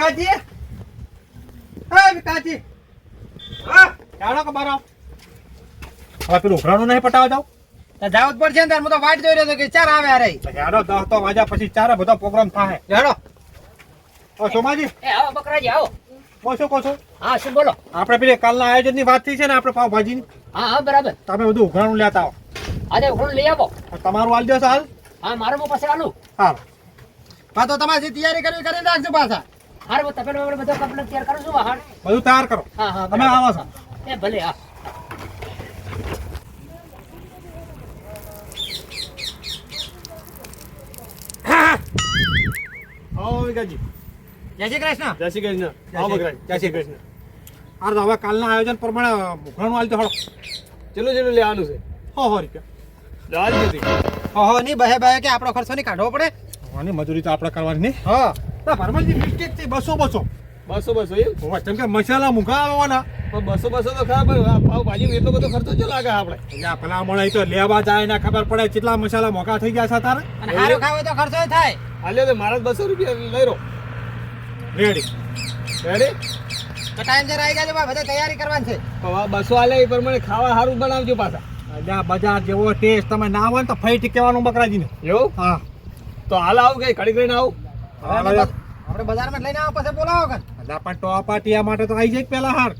વિકાસજી હા વિકાસજી હા ચાલો કે બારો હવે પેલું ઉઘરાણું નહીં પટાવા જાવ જાવ જાવું જ પડશે ને તાર હું તો વાટ જોઈ રહ્યો હતો કે ચાર આવે આ રહી હેડો દસ તો વાજા પછી ચારે બધો પ્રોગ્રામ થાય હેડો ઓ સોમાજી. એ આવો બકરાજી આવો. હું શું કહો છો? હા શું બોલો? આપણે પેલી કાલના આયોજનની વાત થઈ છે ને આપણે પાવભાજીની હા હા બરાબર. તમે બધું ઉઘરાણું લેતા આવો. આજે ઉઘરાણું લઈ આવો. તમારું હાલ દેશો હાલ? હા મારો હું પાસે આલું. હાલ. હા તો તમારી તૈયારી કરવી કરી રાખજો પાછા. હાર હું તપેલો વગેરે બધો કપડો તૈયાર કરું છું વાહણ બધું તૈયાર કરો. હા હા તમે આવો છો. એ ભલે હા. આવો વિકાસજી જય શ્રી કૃષ્ણ. જય શ્રી કૃષ્ણ. આવો. જય શ્રી કૃષ્ણ. હાર તો હવે કાલના આયોજન પ્રમાણે ઉઘરાણું હાલ. તો હળો ચલો ચલો લેવાનું છે. હો હો રૂપિયા. લેવાની નથી ઓહો નહીં બહે બહે કે આપણો ખર્ચો નહીં કાઢવો પડે. મજૂરી તો આપણે કરવાની નહીં. હા. ભરમલજી મિસ્ટેક છે બસો બસો. બસો બસો એમ? કે મસાલા મૂકા આવવાના. બસો બસો તો ખરાબ પાવ ભાજી એટલો બધો ખર્ચો ચો લાગે આપણે. એટલે પેલા મળે તો લેવા જાય ને ખબર પડે કેટલા મસાલા મોકા થઈ ગયા છે તારે. અને હારું ખાવે તો ખર્ચો થાય. હાલ્યો તો મારા બસો રૂપિયા લઈ રહો રેડી રેડી તો ટાઈમ જરા આવી ગયા બધા તૈયારી કરવાની છે. બસો હાલે એ પ્રમાણે ખાવા સારું બનાવજો પાછા. અલ્યા બજાર જેવો ટેસ્ટ તમે ના હોય ને તો ફરીથી ટી કહેવાનું બકરાજીને. એવું? હા. તો હાલ આવું કઈ ઘડી ઘડીને આવું? આપણે બજારમાં લઈને આવો પછી બોલાવો કર એટલે પણ ટોપાટિયા માટે તો આવી જાય પેલા હાર.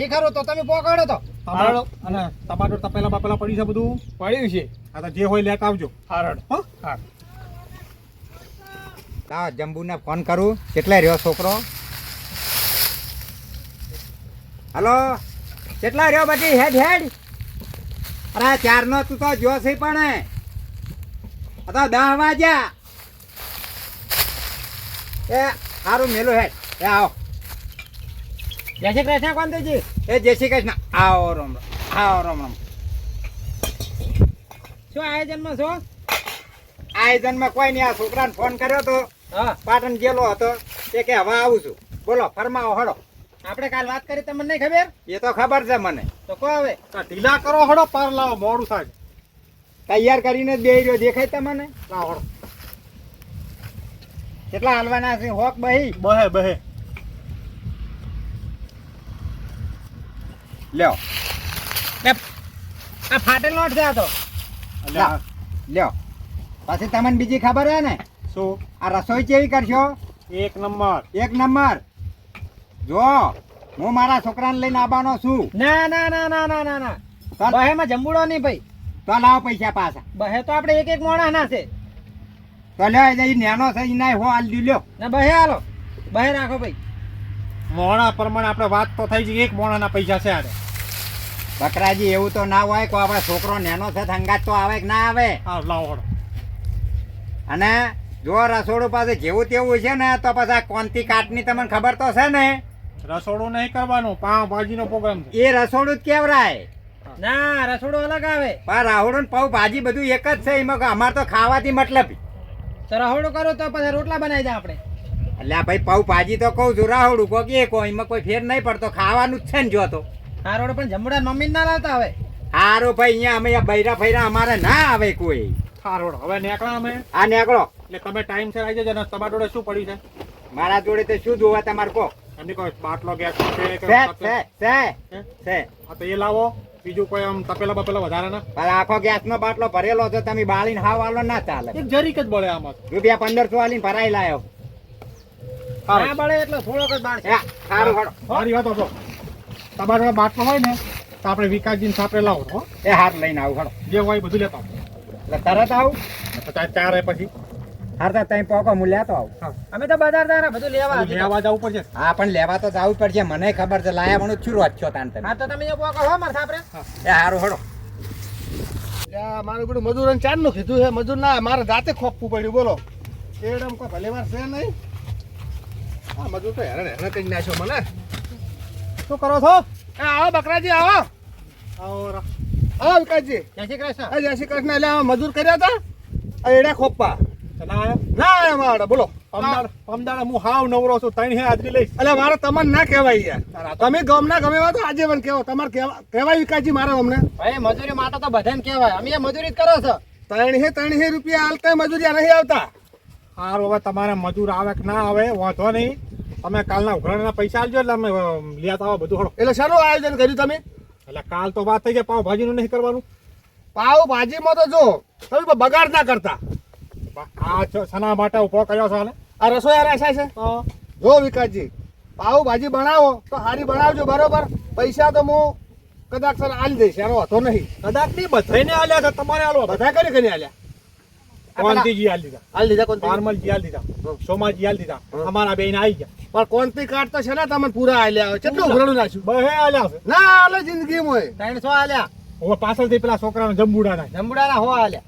એ ખરો તો તમે પોકાડો તો. ટમાટો અને તમારો તપેલા બપેલા પડી છે બધું? પડ્યું છે. આ તો જે હોય લેતા આવજો. હારડ. હો? હા. તા જંબુને ફોન કરું. કેટલા રહ્યો છોકરો? હલો? કેટલા રહ્યો બધી? હેડ હેડ. અરે ચારનો તું તો જોશે પણ આ તો દહ વાગ્યા. એ સારું મેલો હેડ. એ આવો. જય શ્રી કૃષ્ણ કોંતજી એ જય શ્રી કૃષ્ણ. આવો રમ આવો રમ રમ. શું આયોજનમાં છો? આયોજનમાં કોઈ નહીં. આ છોકરાને ફોન કર્યો તો હા. પાટણ ગયેલો હતો. તે કે હવે આવું છું. બોલો ફરમાવો હળો. આપણે કાલ વાત કરી તમને નહીં ખબર? એ તો ખબર છે મને. તો કહો હવે. ઢીલા કરો હડો પાર લાવો મોડું થાય. તૈયાર કરીને જ બે રહ્યો દેખાય તમને લાવો હળો. કેટલા હાલવાના છે? હોક બહી? બહે બહે. લ્યો. આ ફાટેલ નોટ છે આ તો. લ્યો. પછી તમને બીજી ખબર હે ને? શું? આ રસોઈ કેવી કરશો? એક નંબર. એક નંબર. જો હું મારા છોકરાને લઈને આવવાનો છું. ના ના ના ના ના ના ના. બહેમાં જંબુડો નહીં ભાઈ. તો લાવો પૈસા પાછા. બહે તો આપણે એક એક મોણા ના છે. તો એ નેનો છે ઈ નાય હો હાલ લ્યો ને બહે હાલો. બહે રાખો ભાઈ. મોણા પ્રમાણે આપણે વાત તો થઈ ગઈ એક મોણાના પૈસા છે આને બકરાજી એવું તો ના હોય કે આપણે છોકરો નેનો છે સંગાત તો આવે કે ના આવે? હા લાવો અને જો રસોડું પાસે જેવું તેવું છે ને તો પછી આ કોંતી કાટની તમને ખબર તો છે ને? રસોડું નહીં કરવાનું પાવ ભાજીનો પ્રોગ્રામ એ રસોડું જ કેવરાય. ના રસોડો અલગ આવે. પણ રાહુલ ને ભાજી બધું એક જ છે એમાં અમારે તો ખાવાથી મતલબ તો રહોડો કરો તો પછી રોટલા બનાવી દે આપણે. એટલે આ ભાઈ પાઉ ભાજી તો કહું છું રાહોડું કો કે કોઈ એમાં કોઈ ફેર નહીં પડતો ખાવાનું જ છે ને જો તો. હારોડ પણ જમડા મમ્મી ના લાવતા હવે. હારો ભાઈ અહીંયા અમે બૈરા ફૈરા અમારે ના આવે કોઈ. હારોડ હવે નીકળ્યા અમે. આ નીકળો. એટલે તમે ટાઈમ સર આવી જજો ને તમારા જોડે શું પડ્યું છે? મારા જોડે તો શું જોવા તમારે કહો. એમની કોઈ બાટલો ગેસ છે કે છે છે છે. હા તો એ લાવો. બીજું કોઈ આમ તપેલા બપેલા વધારે ના? પણ આખો ગેસનો બાટલો ભરેલો છે તમે બાળીને હાવ આલો ના ચાલે. એક જરીક જ બળે આમાં. રૂપિયા પંદરસો આલીને ભરાઈ લાયો. ના બળે એટલે થોડોક જ બાળ છે. હે, સારું હળો મારી વાત હતો તમારા બાટલો હોય ને તો આપણે વિકાસજીને સાપરે લાવો હો. એ હાથ લઈને આવું હળો જે હોય એ બધું લેતા એટલે તરત આવું. ચાર પછી. હાર તો તઈ પોકો હું લેતો આવું. અમે તો બજાર દારા બધું લેવા બધું લેવા જવું પડશે. હા પણ લેવા તો જવું જ પડશે. મને ખબર છે લાયા મને છું રોજ છો તાન તમે. હા તો તમે પોકો હો મારે સાપરે એ હારું હડો. મારું બધું મજૂર ચારનું કીધું છે. મજૂર ના મારે જાતે ખોપવું પડ્યું બોલો. એડમ કોઈ ભલે વાર છે નહીં. હા મજૂર તો હેરાન હેરાન કરી નાખ્યો મને. શું કરો છો? એ આવો બકરાજી આવો. આવો. આવો વિકાસજી. જય શ્રી કૃષ્ણ. જય શ્રી કૃષ્ણ એટલે મજૂર કર્યા હતા એડા ખોપવા. ના મારા બોલો. પમદાડ હું હાવ નવરો છું ત્રણ હે હાજરી લઈશ. એટલે મારે તમને ના કહેવાય યાર. તમે ગમના ગમે તો આજે પણ કહેવો તમારે કહેવા કહેવાય વિકાસજી મારે અમને. ભાઈ મજૂરી માટે તો બધાને કહેવાય. અમે મજૂરી કરો છો. ત્રણ હે ત્રણ હે રૂપિયા હાલતા મજૂરી નહીં આવતા. સારું હવે તમારે મજૂર આવે કે ના આવે વાંધો નહીં. તમે કાલના ઉઘરાણીના પૈસા આવજો એટલે અમે લેતા આવો બધું હળો. એટલે શાનું આયોજન કર્યું તમે? એટલે કાલ તો વાત થઈ ગયા પાવ ભાજીનું નહીં કરવાનું? પાવ ભાજીમાં તો જો તમે બગાડ ના કરતા. આ છો- શના માટે ઊભો કર્યો છે આ રસોઈ રાશા છે જો વિકાસજી પાવ ભાજી બનાવો તો સારી બનાવજો બરોબર? પૈસા તો હું કદાચ સર આલી દઈશ એનો હતો નહીં. કદાચ નહીં બધાઈને આલ્યા હતા તમારે આલો બધા કરી કરી આલ્યા? કોંતીજી આલ દીધા. આલી દીધા કોણ પારમલજી આલ દીધા. સોમાજી આલ દીધા. અમારા બેન આવી ગયા. પણ કોણતી કાર્ડ તો છે ને તમને પૂરા આલ્યા હોય. કેટલું નાખ્યું? બહે આલ્યા છે. ના આલે જિંદગીમાં. ત્રણસો આલ્યા. હવે પાછળથી પેલા છોકરાને જંબુડાના. જંબુડાના હો આલ્યા.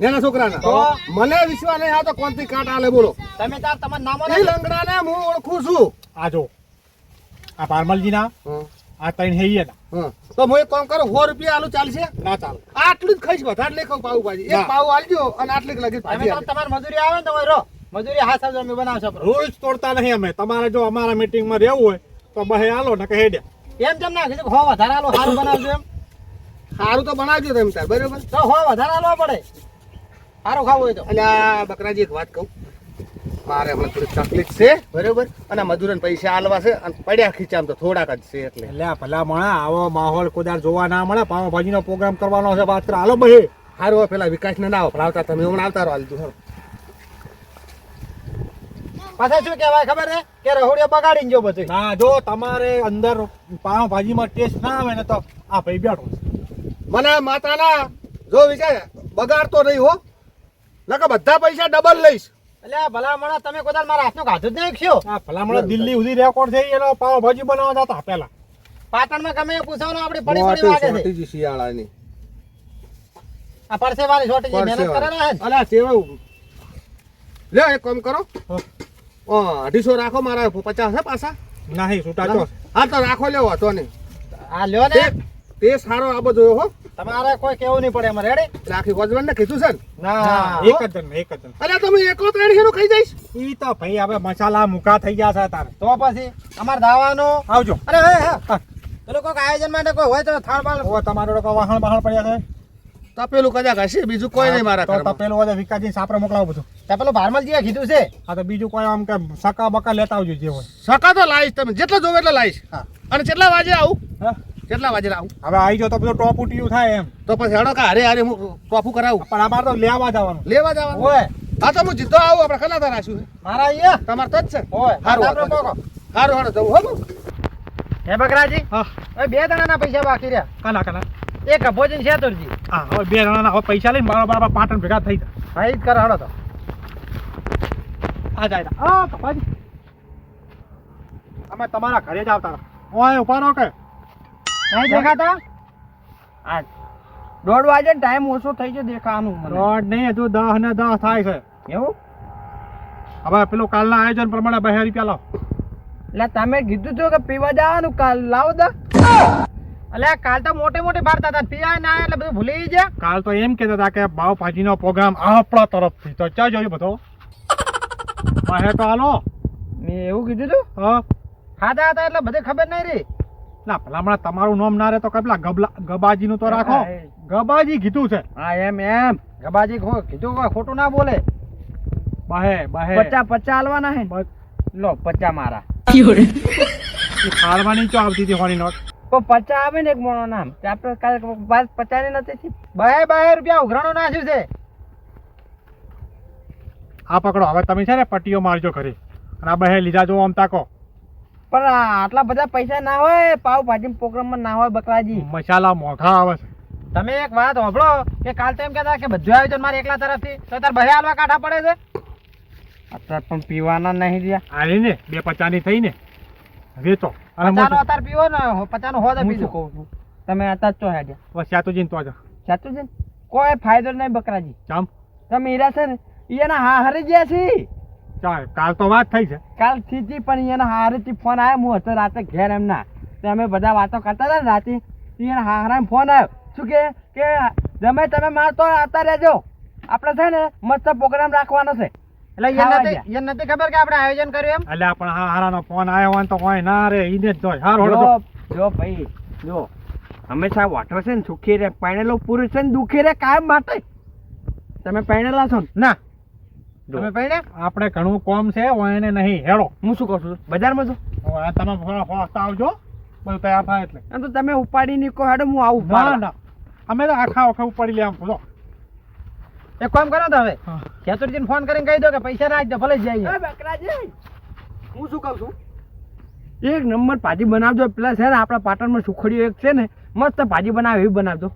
નાના છોકરાના? મને વિશ્વાસ નહીં આ તો કોણતી કાર્ડ આલે બોલો. તમે તાર તમારા નામો એ લંગડાને હું ઓળખું છું. આ જો. આ પારમલજી ના આ ત્રણ હે ના તો હું એક કામ કરું સો રૂપિયા આલુ ચાલશે? ના ચાલે. આટલું જ ખાઈશ વધારે ખાઉં પાવ ભાજી એક. પાવ આલજો અને આટલી લગી તમે. તમારી મજૂરી આવે ને તો હોય રો મજૂરી હાથ સાહેબ અમે બનાવશો રોજ તોડતા નહીં અમે. તમારે જો અમારા મીટિંગમાં રહેવું હોય તો બહે આલો ને કહે દે એમ જેમ ના કીધું હો વધારે આલો સારું બનાવજો એમ? સારું તો બનાવજો તમે તાર બરોબર? તો હો વધારે આલો પડે. સારું ખાવું હોય તો. આ બકરાજી એક વાત કહું. મારે હમણાં થોડી તકલીફ છે. બરોબર. અને મજૂરને પૈસા આલવા છે અને પડ્યા ખીચામ તો થોડાક જ છે એટલે. એટલે ભલા મળે આવો માહોલ કોદાર જોવા ના મળે. પાવ નો પ્રોગ્રામ કરવાનો છે વાત કરે. હાલો ભાઈ સારું પેલા વિકાસને ના આવતા તમે હમણાં આવતા રહો હાલતું હાલો. પાછા શું કહેવાય ખબર છે? કે રહોડિયો બગાડીને જો બધું ના જો તમારે અંદર પાવ ભાજીમાં ટેસ્ટ ના આવે ને તો આ ભાઈ બેઠો મને માતાના જો વિચાર બગાડતો નહીં હો. નકર બધા પૈસા ડબલ લઈશ. એટલે ભલામણા તમે કોદાલ મારા હાથનો ખાધું જ નહીં ખ્યો આ ભલા મણા દિલ્હી સુધી રેકોર્ડ થઈ એનો પાવ ભાજી બનાવવા જતા પેલા પાટણમાં ગમે એ પૂછવાનું આપણી પડી પડી વાગે છે. મોટી શિયાળાની. આ પરસેવાની છોટી જે મહેનત કરે ને? અલા સેવા લે એક કામ કરો. ઓ અઢીસો રાખો મારા પચાસ હે પાછા. નહીં છૂટા હા તો રાખો લેવો તો નહીં. આ લ્યો ને. તે તે સારો આબો જોયો હો. તમારે કોઈ કેવું નહીં પડે અમારે રેડી રાખી આખી ગોજવણ ને કીધું છે ના? એક જ જણ એક જ જણ અરે તમે એકો ત્રણ હેરો ખાઈ જઈશ ઈ તો ભાઈ હવે મસાલા મુકા થઈ ગયા છે તારે. તો પછી અમારે દાવાનો આવજો. અરે હે હા. પેલું કોઈક આયોજન માટે કોઈ હોય તો થાળ બાળ હવે તમારો લોકો વાહણ બહાણ પડ્યા છે? તપેલું કદાચ હશે બીજું કોઈ નહીં મારા તો તપેલું હોય વિકાસજી સાપરે મોકલાવું બધું. તે પેલું ભારમલજીએ કીધું છે? આ તો બીજું કોઈ આમ કે સકા બકા લેતા આવજો જે હોય. સકા તો લાવીશ તમે જેટલો જોવે એટલો લાવીશ હા. અને કેટલા વાગે આવું. હા? કેટલા વાગે આવું હવે આવી જાઓ તો બધું ટોપ ઉટીયું થાય એમ. તો પછી હેડો કે હારે હારે હું ટોપું કરાવું પણ અમારે તો લેવા જવાનું. લેવા જવાનું? હોય હા તો હું જીતો આવું આપણે ખલા તાર છું? મારા અહીંયા? તમારે તો જ છે. હોય સારું. સારું હારું જવું હો હે બકરાજી? હા. બે જણાના પૈસા બાકી રહ્યા. કલા કલા. એક ભોજન તોરજી. હા હવે બે જણાના હવે પૈસા લઈને મારા બરાબર પાટણ ભેગા થઈ જાય હા જ કર હળો તો. આ જાય આ કપાજી. અમે તમારા ઘરે જ આવતા ઓય ઊભા રહો કે. નહીં દેખાતા? આ દોઢ વાગે ટાઈમ ઓછો થઈ ગયો દેખાવાનું દોઢ નહીં હજુ દસ ને દસ થાય છે. એવું? હવે પેલું કાલના આયોજન પ્રમાણે બે રૂપિયા લાવો. એટલે તમે કીધું હતું કે પીવા જવાનું કાલ. લાવો દા એટલે કાલ તો મોટી મોટી પાડતા હતા પીવા ના એટલે બધું ભૂલી ગયા. કાલ તો એમ કહેતા હતા કે પાવભાજીનો પ્રોગ્રામ આપણા તરફથી. તો ચા જોયું બધો? હે તો હાલો. મેં એવું કીધું હતું હા. ખાતા હતા એટલે બધે ખબર નહીં રહી. ના ભલામણ તમારું નામ ના રહે તો કપલા ગબલા ગબાજીનું તો રાખો. ગબાજી કીધું છે. હા એમ એમ. ગબાજી કીધું ખોટું ના બોલે. બહે બહે. પચા પચા હાલવાના હે લો પચા મારા. એ ચો આવતી હતી હોની નોટ? તો પચા આવે ને એક મોણો નામ. આપણે કાલે બાર પચા ની નથી બહે બહે રૂપિયા ઉઘરાણો નાખ્યું છે. આ પકડો. હવે તમે છે ને પટ્ટીઓ મારજો ઘરે. અને આ બહે લીધા જો આમ તાકો. પણ આટલા બધા પૈસા ના હોય પાવ ભાજી પ્રોગ્રામમાં ના હોય બકરાજી. મસાલા મોખા આવે છે. તમે એક વાત સાંભળો કે કાલ તો એમ કહેતા કે બધું આયોજન મારે એકલા તરફથી તો તાર ભલે હાલવા કાઢા પડે છે? અત્યારે પણ પીવાના નહીં રહ્યા. આની ને બે પચાની થઈ ને. વેચો. પચાનો અત્યારે પીવો ને પચાનો હોય તો બીજું કહું? છું. તમે અત્યારે ચો હેડ્યા બસ યાતુજીને તો સાચું કોઈ ફાયદો નહીં બકરાજી. જામ. તમે હીરા છે ને એના હા હારી ગયા છે ચાલ કાલ તો વાત થઈ છે. કાલથી પણ એના હારેથી ફોન આવ્યો હું હતો રાતે ઘેર એમના. તો અમે બધા વાતો કરતા હતા ને રાતે. એના હારા ફોન આવ્યો શું કે? કે તમે તમે મારતો આવતા રહેજો. આપણે છે ને મસ્ત પ્રોગ્રામ રાખવાનો છે. એટલે એ નથી ખબર કે આપણે આયોજન કર્યું એટલે પણ હા હારાનો ફોન આવ્યો હોય તો હોય ના રે ઈને જ જોય. હારો જો જો ભાઈ જો. હંમેશા વાટો છે ને સુખી રે પહેણેલો પુરુષ છે ને દુખી રે કાયમ માટે. તમે પરણેલા છો ને? ના. તમે ને આપણે ઘણું કોમ છે હોય એને નહીં હેડો હું શું કહું છું? બજારમાં છું હવે તમે થોડા ફોસ્તા આવજો. બધું તૈયાર થાય એટલે. એમ તો તમે ઉપાડી ની કહો હેડો હું આવું ના ના. અમે તો આખા વખત ઉપાડી લે આમ બોલો એક કામ કરો તો હવે હા. ખેતરજીને ફોન કરીને કહી દો કે પૈસા રાખજો ભલે જ જઈએ. હું શું કહું છું? એક નંબર ભાજી બનાવજો. પેલા છે ને આપણા પાટણમાં સુખડીઓ એક છે ને મસ્ત ભાજી બનાવે એવી બનાવજો.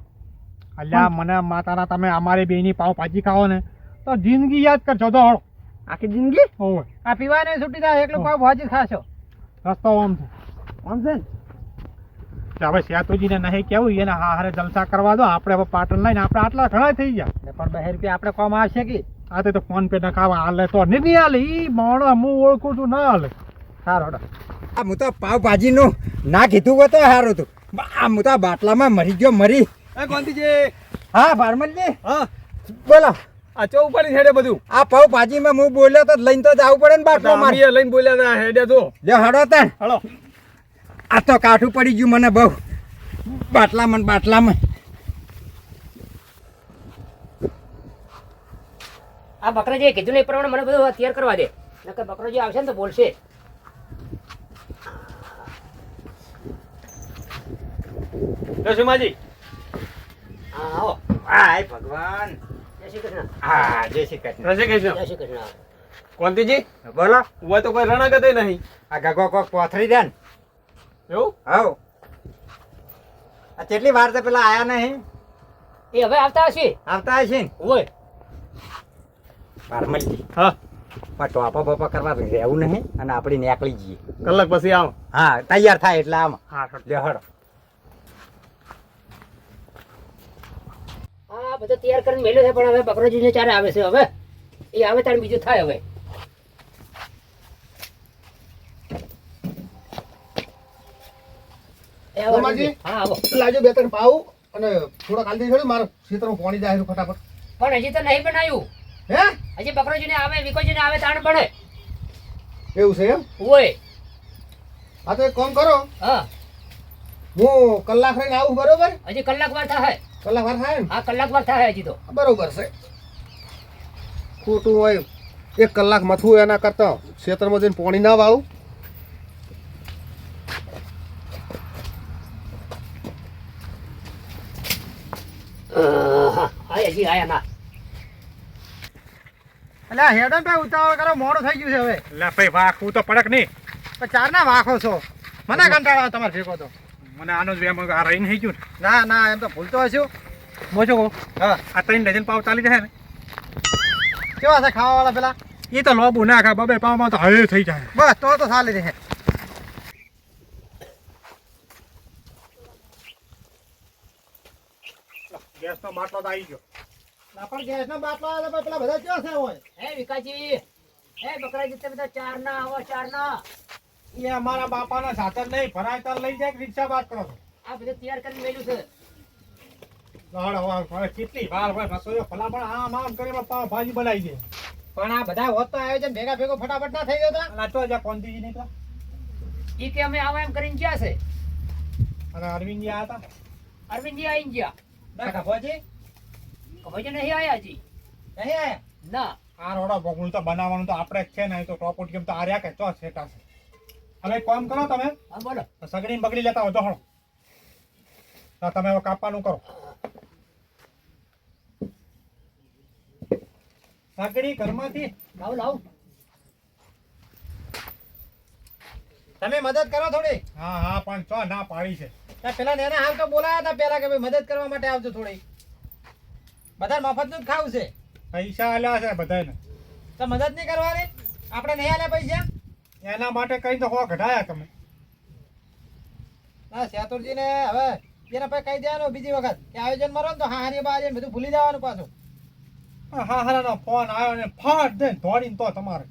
અલ્યા મને માતાના તમે અમારી બેની પાવ ભાજી ખાઓ ને તો જિંદગી યાદ કરજો તો હળો. આખી જિંદગી? ઓય આ પીવાને છૂટી જાય એકલું પાવ ભાજી ખાશો. રસ્તો આમ છે. આમ છે ને? હવે સેતુજીને નહીં કેવું એને હા હારે જલસા કરવા દો આપણે હવે પાટણ લઈને આપણે આટલા ઘણા થઈ ગયા. પણ બે રૂપિયા આપણે કોમ આવશે કે? આ તે તો ફોન પે નખાવા હાલે તો નહીં નહીં હાલે. ઈ માણો હું ઓળખું છું ના હાલે. સારો હેડો આ હું તો પાવભાજીનું ના કીધું હોય તો સારું હતું. આ હું તો બાટલામાં મરી ગયો મરી. એ ગોંધીજી. હા ભારમલજી હા. બોલો. આ ચો ઉપર હેડે બધું? આ પાવભાજીમાં હું બોલ્યો તો લઈને તો જવું પડે ને બાટલો મારી. લઈને બોલ્યા તા હેડે જો. લ્યો હડો તાણ. હડો આ તો કાઠું પડી ગયું મને બહુ. બાટલામાં બાટલામાં. આ બકરાજીએ કીધું ને એ પ્રમાણે મને બધું તૈયાર કરવા દે. નકર બકરોજી આવશે ને તો બોલશે. રસુમાજી હા આવો. હાય ભગવાન. જય શ્રી કૃષ્ણ. જય શ્રી કૃષ્ણ. જય શ્રી કૃષ્ણ. કોંતીજી? બોલો. હું તો કોઈ રણાગત નહીં. આ ગગો કોક પોથરી દે ને. એવું? હવ. આ કેટલી વાર તો પેલા આયા નહીં? એ હવે આવતા હશે. આવતા હશે ને? ઓય ભારમલજી હા. પણ ટોપા બોપા કરવા રહેવું નહીં અને આપણે નીકળી જઈએ. કલાક પછી આવ. હા તૈયાર થાય એટલે આમ. હા લ્યો હડો હા બધું તૈયાર કરીને મેલ્યો છે પણ હવે બકરોજીને ચારે આવે છે હવે. એ આવે ત્યારે બીજું થાય હવે. લાજો બે ત્રણ અને થોડા કાલથી છોડી મારે ક્ષેત્રમાં પાણી જાય ફટાફટ. પણ હજી તો નહીં બનાવ્યું હે? હજી બકરોજીને આવે વિકોજીને આવે તાણ બને. એવું છે એમ? ઓય હા તો એક કામ કરો. હા. હું કલાક રહીને આવું બરોબર? હજી કલાક વાર થાય. કલાક વાર થાય ને? હા કલાક વાર થાય હજી તો. બરોબર છે. ખોટું હોય એક કલાક મથું એના કરતા ક્ષેત્રમાં જઈને પાણી ના વાળું. હા હા હજી આયા ના. એટલે હેડો બે ઉતાવળ કરો મોડું થઈ ગયું છે હવે. ભાઈ વાખવું તો પડક નહીં. તો ચાર ના વાખો છો. મને કંટાળો તમારે ભેગો તો. મને આનો જ વેમ આ રહીને થઈ ગયું ને. ના ના એમ તો ભૂલતો હશું. બોજો કહું. હા. આ ત્રણ ડઝન પાવ ચાલી જાય ને. કેવા છે ખાવા વાળા પેલા? એ તો લોબુ ના ખા બબે પાવમાં તો હવે થઈ જાય. બસ તો તો ચાલી રહે ગેસનો બાટલો તો આવી ગયો. ના પણ ગેસનો બાટલો આવે તો પેલા બધા ક્યાં છે હોય? હે વિકાજી હે બકરાજી તે બધા ચાર ના આવો ચાર ના એ અમારા બાપાના સાધન નહીં ભરાય તાર લઈ જાય કે રિક્ષા વાત કરો આ બધું તૈયાર કરી મેલું છે. કેટલી વાર હોય રસોઈયો ભલામણ આમ આમ કરીને પાવ ભાજી બનાવી દે. પણ આ બધા હોત તો આયોજન ભેગા ભેગો ફટાફટ ના થઈ ગયો હતા નાચો જ્યાં કોંતીજી નીકળ્યા. ઈ કે અમે આવો એમ કરીને ગયા છે. અને અરવિંદજી આ હતા? અરવિંદજી આવીને ગયા. ના ખભોજી કમાઈ નહીં આયા હજી. નહીં આયા? ના. આ રોડા બગુલ તો બનાવવાનું તો આપણે જ છે ને તો ટોપોટ કેમ તો આર્યા કે ચો છે છે. હવે એક કામ કરો તમે. હા બોલો. સગડી ને બગડી લેતા હોય તો તમે હવે કાપવાનું કરો. સગડી ઘરમાંથી લાવ લાવ. તમે મદદ કરો થોડી. હા હા પણ ચો ના પાડી છે. ત્યાં પેલા નેના હાલ તો બોલાયા હતા પેલા કે ભાઈ મદદ કરવા માટે આવજો થોડી. બધા મફતનું જ ખાવું છે. પૈસા આલ્યા છે બધાને તો મદદ નહીં કરવાની? આપણે નહીં આલ્યા પૈસા? એના માટે કઈ તો હો ઘટાયા તમે. ના સેતુરજી ને હવે એને પછી કહી દેવાનું બીજી વખત. કે આયોજન મરો ને તો હારી બારી બધું ભૂલી જવાનું પાછું. હા હારાનો ફોન આવ્યો ને ફાટ દે દોડીને તો તમારે.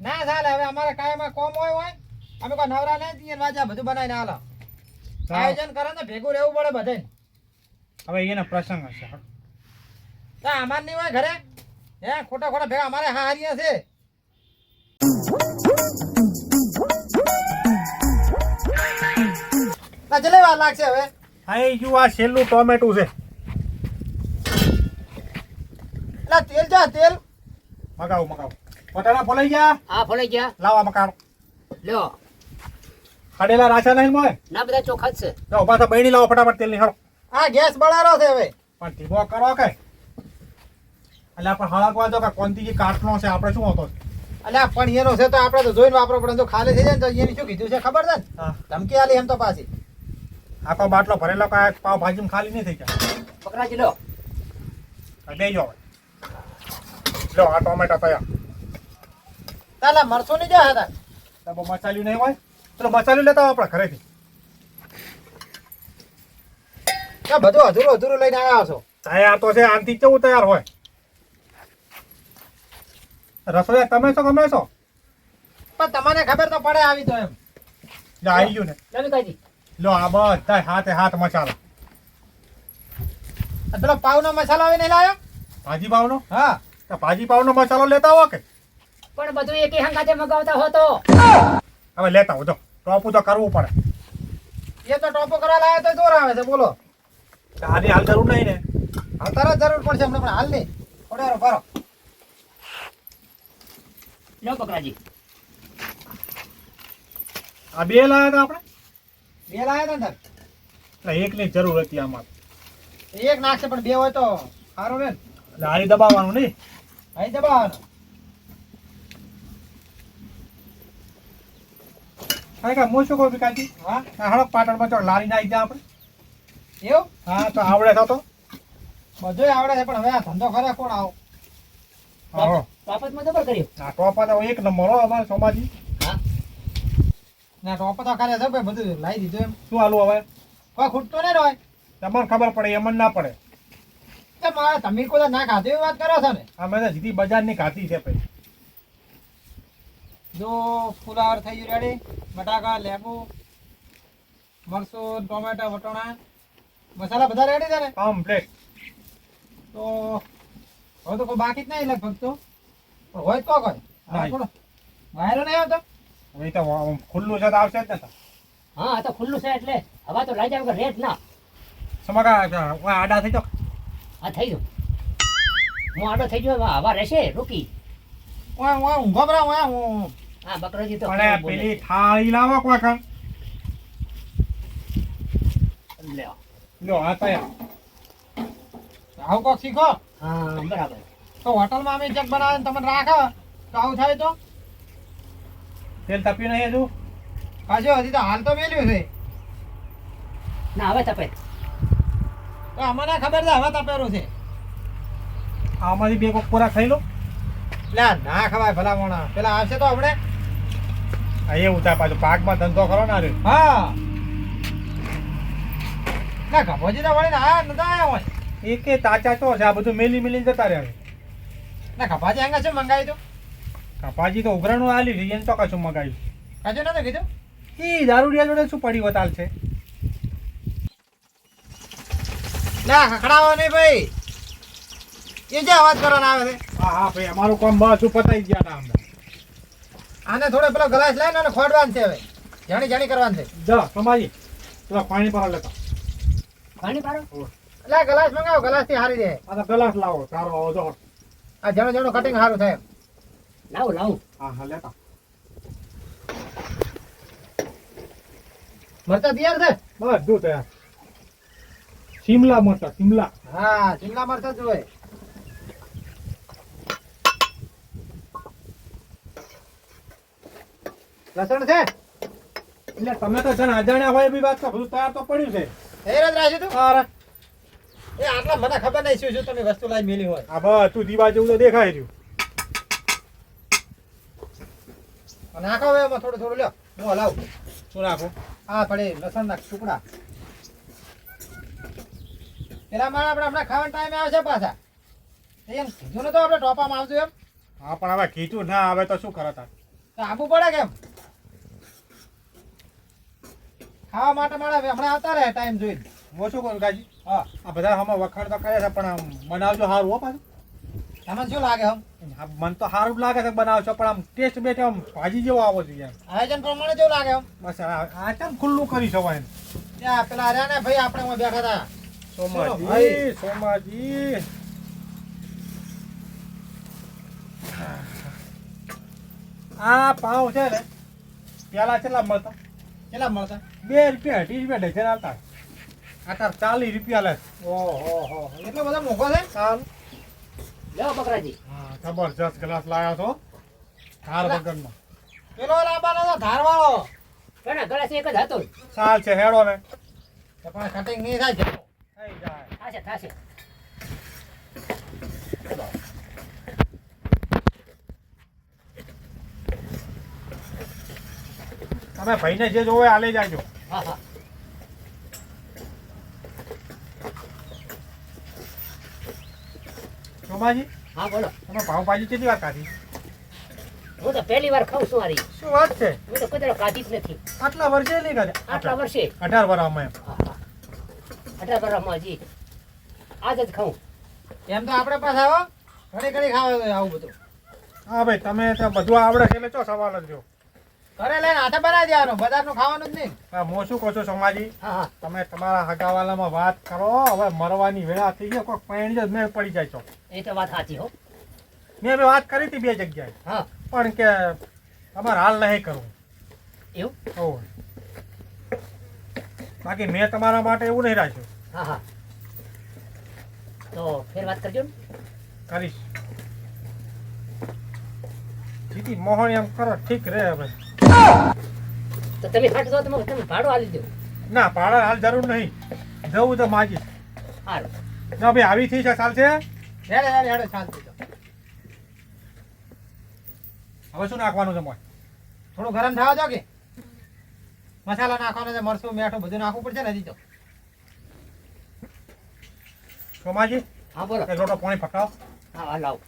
ના ચાલે હવે અમારે કાયમાં કોમ હોય હોય અમે કોઈ નવરા નહીં છીએ વાજા બધું બનાવીને આલા આયોજન કરે ને ભેગું રહેવું પડે બધે હવે એના પ્રસંગ હશે ના અમાર નહીં હોય ઘરે? હે ખોટા ખોટા ભેગા અમારે હા હારીયા છે. ચલે વાર લાગશે હવે. હા એ આ છેલ્લું ટોમેટું છે. એટલે તેલ જા તેલ. મગાવું મગાવ. પોતાના ફોલાઈ ગયા? આ ફોલાઈ ગયા. લાવા મકાન. લ્યો ખાડેલા રાચા નહીં મોય ના બધા ચોખા જ છે. જાઓ પાછા બૈણી લાવો ફટાફટ તેલ નીકળો આ ગેસ બળારો છે હવે. પણ ધીમો કરો કે? એટલે આપણે હળકવા જો કે કોંતીજી કાટનો છે? આપણે શું હતો? એટલે પણ એનો છે તો આપણે તો જોઈને વાપરો પડે. જો ખાલી થઈ જાય ને તો એની શું કીધું છે? ખબર છે ધમકી આલી એમ તો પાછી. આખો બાટલો ભરેલો કાંઈ પાવ ભાજી ખાલી નહીં થઈ જાય. પકડાજી લો. બે જો. લો આ ટોમેટો તૈયાર. તાલા મરચું નહીં જાય હતા? ડબ્બો મસાલ્યું નહીં હોય. તો મસાલ્યું લેતા આપણે ઘરેથી. આ બધું અધૂરું અધૂરું લઈને આવ્યા છો. તૈયાર તો છે આનથી કેવું તૈયાર હોય? રસોઈ તમે છો ગમે છો? પણ તમને ખબર તો પડે આવી તો એમ. આવી ગયું ને. લો વિકાજી લો આ બધા હાથે હાથ મસાલો. પેલો પાવનો મસાલો આવીને લાયો? ભાજી પાવનો? હા. તો ભાજી પાવનો મસાલો લેતા હો કે? પણ બધું એક હંગાતે મગાવતા હો તો. હવે લેતા હો જો. ટોપુ તો કરવું પડે. એ તો ટોપો કરવા લાવ્યો તો દોર આવે છે બોલો. આની હાલ જરૂર નહીં ને. હા તરત જરૂર પડશે હમણાં પણ હાલ નહીં. થોડે ભરો લો બકરાજી આ બે લાયા હતા આપણે? બે લાયા હતા ને એટલે એક ની જરૂર હતી આમાં. એક નાખશે પણ બે હોય તો સારું ને. એટલે આની દબાવવાનું નહીં. અહીં દબાવવાનું. હા કા હું શું કહું વિકાસજી હા? આ પાટણમાં ચો લારી નાખી દે આપણે. એવું? હા તો આવડે તો તો. બધું આવડે છે પણ હવે આ ધંધો કરે કોણ આવો? બાપતમાં જબર કર્યો? આ ટોપા તો એક નંબર હો અમારે સોમાજી. ના ટોપ તો છે ભાઈ બધું લાવી દીધું એમ. શું હાલું હવે? કોઈ ખૂટતો નહીં હોય. તમને ખબર પડે એમ ના પડે. તો મારે તમે કોઈ ના ખાતી વાત કરો છો ને? અમે તો સીધી બજારની ખાતી છે પછી જો ફુલાવર થઈ ગયું રેડી બટાકા લેબુ મરસું ટોમેટા વટોણા. મસાલા બધા રેડી છે ને? કમ્પ્લેટ તો હવે તો કોઈ બાકી જ નહીં લગભગ તો. હોય તો કોઈ વાયરો નહીં આવતો? હવે તો ખુલ્લું છે તો આવશે જ ને. હા આ તો ખુલ્લું છે એટલે હવા તો લાગ્યા વગર રેટ ના. સમગા આડા થઈ જાઓ. આ થઈ ગયો. હું આડો થઈ ગયો હવે રહેશે રૂકી. ઓય ઓય ઊંઘો બરા ઓય હું બકરાજી તો કેવું પેલી થાળી લાવો કોઈ કામ લ્યો લો આ આવું કોક શીખો. હા બરાબર. તો હોટલમાં અમે ચેક બનાવીને તમને રાખો. તો આવું થાય તો? તેલ તપ્યું નહીં હજુ? પાછું હજી તો હાલ તો મેલ્યું છે. ના હવે તપે. તો અમને ખબર છે હવે તપેરું છે. આમાંથી બે કોક પૂરા ખાઈ લો. લે ના ખવાય ભલા મોણા પેલા આવશે તો આપણે અહીંયા ઉતાર પાછું પાકમાં ધંધો કરો ને આ હા. ના ગભોજી તો વળીને આ નતા આવ્યા હોય. એકે તાચા તો છે આ બધું મેલી મેલી જતા રહ્યા ના ગભાજી હંગા છે મંગાવી તું કપાજી તો ઉઘરાણું આલી લીધી એને તો કશું મગાવ્યું. કશું ના કીધું? એ દારૂડિયા જોડે શું પડી વતાલ છે? ના ખખડાવો નહીં ભાઈ. એ જે અવાજ કરવાનો આવે છે. હા હા ભાઈ અમારું કામ બસ પતાઈ ગયા હતા અમને આને થોડો પેલો ગ્લાસ લઈને અને ખોડવાનું છે હવે. જાણી જાણી કરવાનું છે. જા સમાજી પેલા પાણી પર લેતા. પાણી પાડો? એટલે ગ્લાસ મંગાવો ગ્લાસથી હારી દે. આ તો ગલાસ લાવો સારો આવો જો. આ જણો જણો કટિંગ સારું થાય. લાવું લાવો હા હા લેતા મરચા તૈયાર છે બધું તૈયાર શિમલા મરચા શિમલા હા શિમલા મરચા જોઈએ લસણ છે એટલે તમે તો જણ અજાણ્યા હોય એવી વાત તો બધું તૈયાર તો પડ્યું છે એ જ રાખ્યું તું અરે એ આટલા મને ખબર નહીં શું શું તમે વસ્તુ લાવી મેલી હોય આ બધું દીવા જેવું તો દેખાય રહ્યું અને નાખો હવે એમાં થોડું થોડું લ્યો. હું હલાવું. શું નાખું હા પડે લસણ ના ટુકડા. પેલા મારે આપણે હમણાં ખાવાનો ટાઈમ આવે છે પાછા. એમ કીધું નતો આપણે ટોપામાં આવતું એમ? હા પણ હવે કીધું ના આવે તો શું કરતા આપવું પડે કેમ? ખાવા માટે મારે હમણાં આવતા રહે ટાઈમ જોઈને. હું શું કરું કાજી હા. આ બધા હમણાં વખાણ તો કરે છે પણ આમ બનાવજો સારું હો પાછું. તમને શું લાગે હમ મને તો સારું લાગે છે બનાવશો પણ આમ ટેસ્ટ બેઠો આમ ભાજી જેવો આવો જોઈએ એમ. આયોજન પ્રમાણે જેવું લાગે હમ બસ આ આ કેમ ખુલ્લું કરી છો એમ ત્યાં પેલા રહ્યા ને ભાઈ આપણે અહીંયા બેઠા હતા. સોમાજી. સોમાજી. આ પાઉં છે ને પેલા કેટલા મળતા? કેટલા મળતા? બે રૂપિયા અઢી રૂપિયા ડઝન આવતા અત્યારે ચાલીસ રૂપિયા લે. ઓહો હો. એટલો બધો મોંઘો છે? ચાલ. લ્યો બકરાજી. હા જબરજસ્ત ગ્લાસ લાવ્યો છો. ધાર વગરનો. પેલો લાવવાનો તો ધારવાળો. ઘણા ગળા એક જ હતો. સાલ છે હેડો ને તો પણ કટિંગ નહીં થાય છે થઈ જાય. થાશે થાશે. તમે ભાઈને જે જોવે આલે જાજો. હા હા. સોમાજી હા બોલો. તમે પાવભાજી કેટલી વાર ખાધી? હું તો પહેલી વાર ખાઉં છું આરી શું વાત છે? હું તો કદરો ખાધી જ નથી. આટલા વર્ષે નહીં ખાધી? આટલા વર્ષે? અઢાર વર્ષમાં એમ. અઢાર વર્ષમાં જી આજ જ ખાઉં. એમ તો આપણે પાસે આવો. ઘણી ઘણી ખાવા આવું બધું. હા ભાઈ તમે તો બધું આવડે છે એટલે ચો સવાલ જ રહ્યો. ઘરે લઈને હાથે બનાવી દેવાનું. ખાવાનું જ નહીં. હા હું શું કહું છું સોમાજી? હા હા. તમે તમારા હગાવાલામાં વાત કરો હવે મરવાની વેળા થઈ ગયો કોઈ પૈણી જ મેળ પડી જાય છો એ તો વાત સાચી હો. મેં બી વાત કરી હતી બે જગ્યાએ. હા. પણ કે તમારે હાલ નહીં કરવું. એવું? હોવે. બાકી મેં તમારા માટે એવું નહીં રાખ્યું. હા હા. તો ફેર વાત કરજો ને. કરીશ. જીતી મોહન એમ કરો ઠીક રહે હવે. તો તમે ફાટ દો તમે તમે ભાડું આલી દો. ના ભાડા હાલ જરૂર નહીં. જવું તો માગી. હાલ. ના ભાઈ આવી થઈ છે ચાલશે? હેડે હેડે હેડે હવે શું નાખવાનું છે મોય? થોડું ગરમ થવા દો કે? મસાલા નાખવાનો છે મરચું મીઠું બધું નાખવું પડશે ને હજી તો. સોમાજી હા બોલો. લોટો પાણી પકાવ હા હા લાવો.